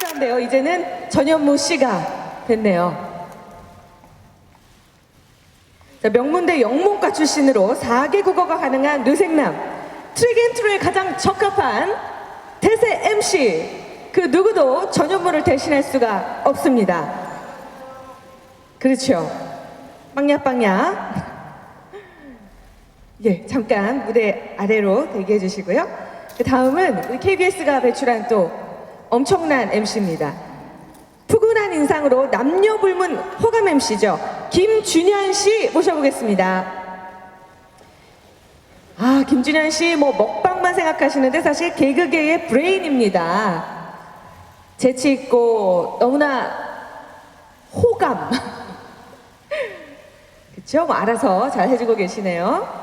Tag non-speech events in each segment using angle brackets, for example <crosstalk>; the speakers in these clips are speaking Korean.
한데요. 이제는 전현무 씨가 됐네요. 자, 명문대 영문과 출신으로 4개 국어가 가능한 뇌생남 트리겐트로에 가장 적합한 대세 MC 그 누구도 전현무를 대신할 수가 없습니다. 그렇죠. 빵야빵야. 예, 잠깐 무대 아래로 대기해 주시고요. 그 다음은 KBS가 배출한 또 엄청난 MC입니다. 푸근한 인상으로 남녀 불문 호감 MC죠. 김준현 씨 모셔보겠습니다. 아, 김준현 씨 뭐 먹방만 생각하시는데 사실 개그계의 브레인입니다. 재치 있고 너무나 호감. <laughs> 그쵸? 뭐 알아서 잘 해주고 계시네요.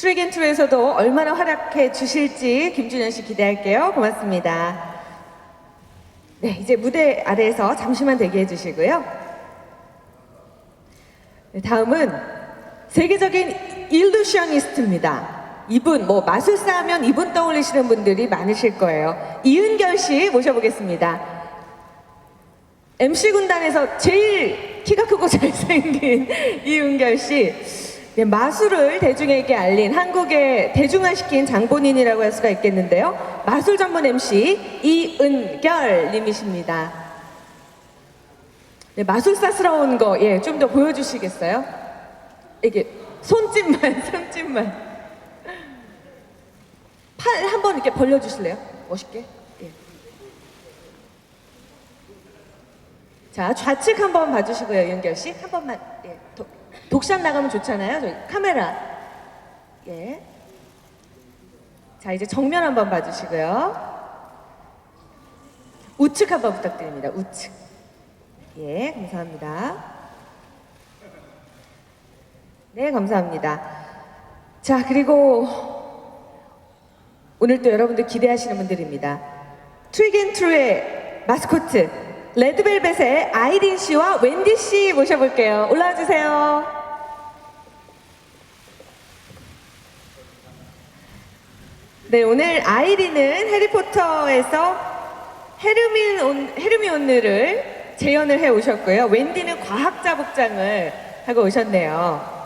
트랙앤트로에서도 얼마나 활약해 주실지 김준현 씨 기대할게요. 고맙습니다. 네, 이제 무대 아래에서 잠시만 대기해 주시고요. 네, 다음은 세계적인 일루셔니스트입니다. 이분, 뭐 마술사 하면 이분 떠올리시는 분들이 많으실 거예요. 이은결 씨 모셔보겠습니다. MC 군단에서 제일 키가 크고 잘생긴 <laughs> 이은결 씨. 네, 마술을 대중에게 알린 한국의 대중화시킨 장본인이라고 할 수가 있겠는데요. 마술 전문 MC 이은결 님이십니다. 네, 마술사스러운 거, 예, 좀 더 보여주시겠어요? 이게 손짓만, <laughs> 손짓만. 팔 한번 이렇게 벌려주실래요? 멋있게. 예. 자, 좌측 한번 봐주시고요, 윤결 씨. 한 번만. 예. 도, 독샷 나가면 좋잖아요. 저희 카메라. 예. 자, 이제 정면 한번 봐주시고요. 우측 한번 부탁드립니다. 우측. 예, 감사합니다. 네, 감사합니다. 자, 그리고 오늘 또 여러분들 기대하시는 분들입니다. 트리겐트루의 마스코트 레드벨벳의 아이린 씨와 웬디 씨 모셔볼게요. 올라와 주세요. 네, 오늘 아이린은 해리포터에서 헤르민 헤르미온느를 재연을 해 오셨고요. 웬디는 과학자 복장을 하고 오셨네요.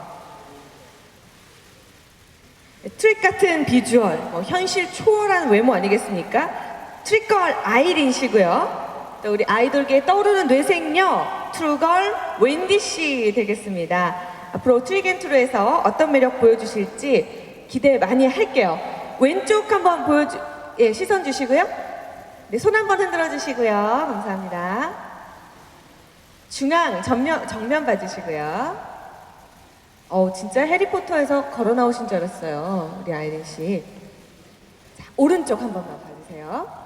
트릭 같은 비주얼, 뭐 현실 초월한 외모 아니겠습니까? 트릭걸 아이린 씨고요. 또 우리 아이돌계에 떠오르는 뇌생녀 트루걸 웬디 씨 되겠습니다. 앞으로 트릭앤트루에서 어떤 매력 보여주실지 기대 많이 할게요. 왼쪽 한번 보여주, 예, 시선 주시고요. 네, 손 한번 흔들어 주시고요. 감사합니다. 중앙, 정면, 정면 봐주시고요. 어, 진짜 해리포터에서 걸어 나오신 줄 알았어요. 우리 아이린 씨. 자, 오른쪽 한 번만 봐주세요.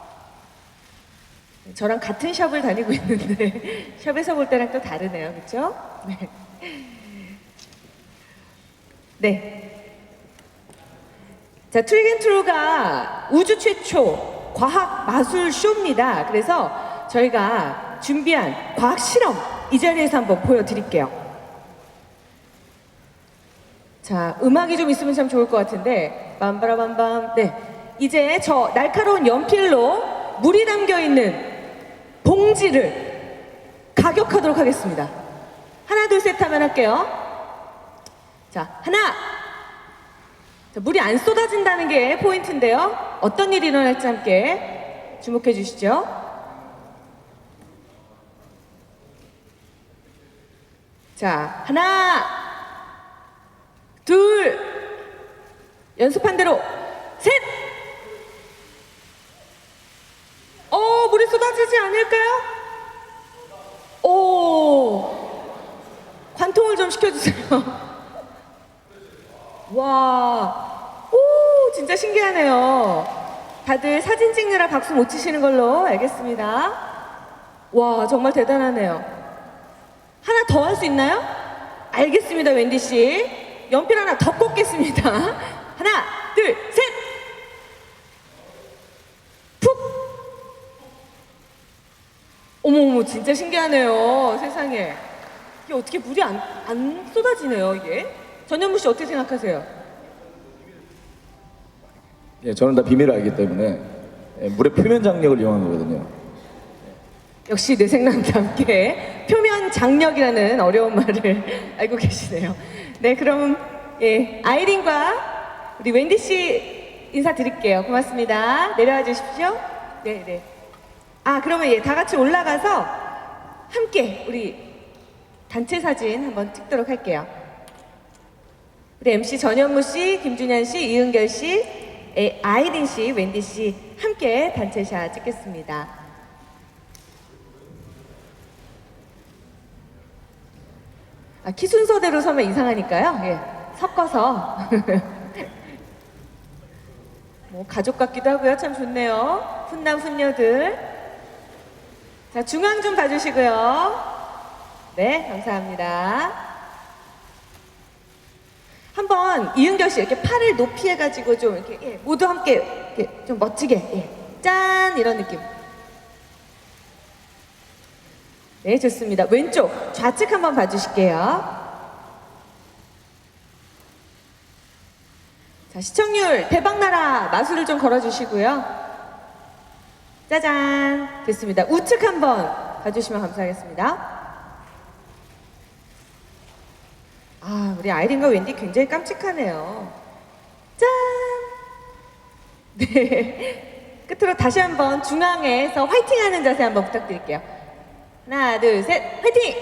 네, 저랑 같은 샵을 다니고 있는데 <laughs> 샵에서 볼 때랑 또 다르네요. 그렇죠? 네. 네. 자, 트리겐트루가 우주 최초 과학 마술 쇼입니다. 그래서 저희가 준비한 과학 실험 이 자리에서 한번 보여드릴게요. 자, 음악이 좀 있으면 참 좋을 것 같은데, 빰바라밤밤. 네. 이제 저 날카로운 연필로 물이 담겨 있는 봉지를 가격하도록 하겠습니다. 하나, 둘, 셋 하면 할게요. 자, 하나! 자, 물이 안 쏟아진다는 게 포인트인데요. 어떤 일이 일어날지 함께 주목해 주시죠. 자, 하나, 둘, 연습한 대로, 셋! 어, 물이 쏟아지지 않을까요? 오, 관통을 좀 시켜주세요. <laughs> 와, 오, 진짜 신기하네요. 다들 사진 찍느라 박수 못 치시는 걸로 알겠습니다. 와, 정말 대단하네요. 하나 더 할 수 있나요? 알겠습니다, 웬디 씨. 연필 하나 더 꽂겠습니다. <laughs> 하나, 둘, 셋! 푹! 어머어머, 진짜 신기하네요. 세상에. 이게 어떻게 물이 안, 안 쏟아지네요, 이게. 전현무 씨 어떻게 생각하세요? 예, 저는 다 비밀을 알기 때문에 예, 물의 표면 장력을 이용한 거거든요. 역시 뇌생남과 함께 표면 장력이라는 어려운 말을 <laughs> 알고 계시네요. 네, 그럼 예, 아이린과 우리 웬디 씨 인사드릴게요. 고맙습니다. 내려와 주십시오. 네, 네. 아, 그러면 예, 다 같이 올라가서 함께 우리 단체 사진 한번 찍도록 할게요. 우리 MC 전현무 씨, 김준현 씨, 이은결 씨, 에, 아이린 씨, 웬디 씨 함께 단체샷 찍겠습니다. 아, 키 순서대로 서면 이상하니까요. 예, 섞어서. <laughs> 뭐 가족 같기도 하고요. 참 좋네요. 훈남 훈녀들. 자, 중앙 좀 봐주시고요. 네, 감사합니다. 한번 이은결 씨 이렇게 팔을 높이 해가지고 좀 이렇게 예, 모두 함께 이렇게 좀 멋지게 예, 짠 이런 느낌. 네, 좋습니다. 왼쪽 좌측 한번 봐주실게요. 자, 시청률 대박나라 마술을 좀 걸어주시고요. 짜잔 됐습니다. 우측 한번 봐주시면 감사하겠습니다. 아, 우리 아이린과 웬디 굉장히 깜찍하네요. 짠! 네. 끝으로 다시 한번 중앙에서 화이팅 하는 자세 한번 부탁드릴게요. 하나, 둘, 셋, 화이팅!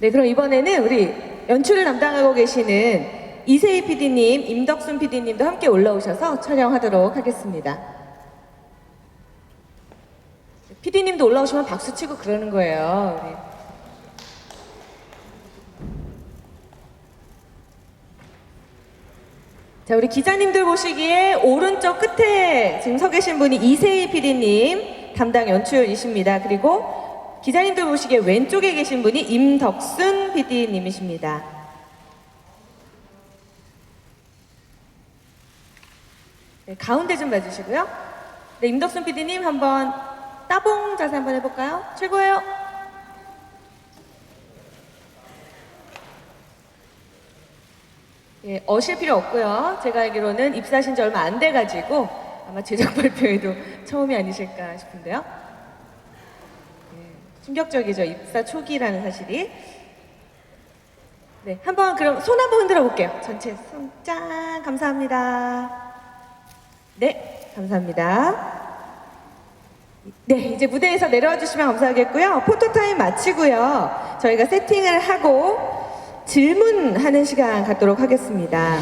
네, 그럼 이번에는 우리 연출을 담당하고 계시는 이세희 PD님, 임덕순 PD님도 함께 올라오셔서 촬영하도록 하겠습니다. PD님도 올라오시면 박수 치고 그러는 거예요. 우리. 자, 우리 기자님들 보시기에 오른쪽 끝에 지금 서 계신 분이 이세희 PD님 담당 연출이십니다. 그리고 기자님들 보시기에 왼쪽에 계신 분이 임덕순 PD님이십니다. 네, 가운데 좀 봐주시고요. 네, 임덕순 PD님 한번 따봉 자세 한번 해볼까요? 최고예요. 예, 어실 필요 없고요. 제가 알기로는 입사하신 지 얼마 안 돼가지고 아마 제작 <laughs> 발표에도 처음이 아니실까 싶은데요. 예, 충격적이죠. 입사 초기라는 사실이. 네, 한번 그럼 손 한번 흔들어 볼게요. 전체 손 짠 감사합니다. 네, 감사합니다. 네, 이제 무대에서 내려와 주시면 감사하겠고요. 포토타임 마치고요. 저희가 세팅을 하고 질문하는 시간 갖도록 하겠습니다.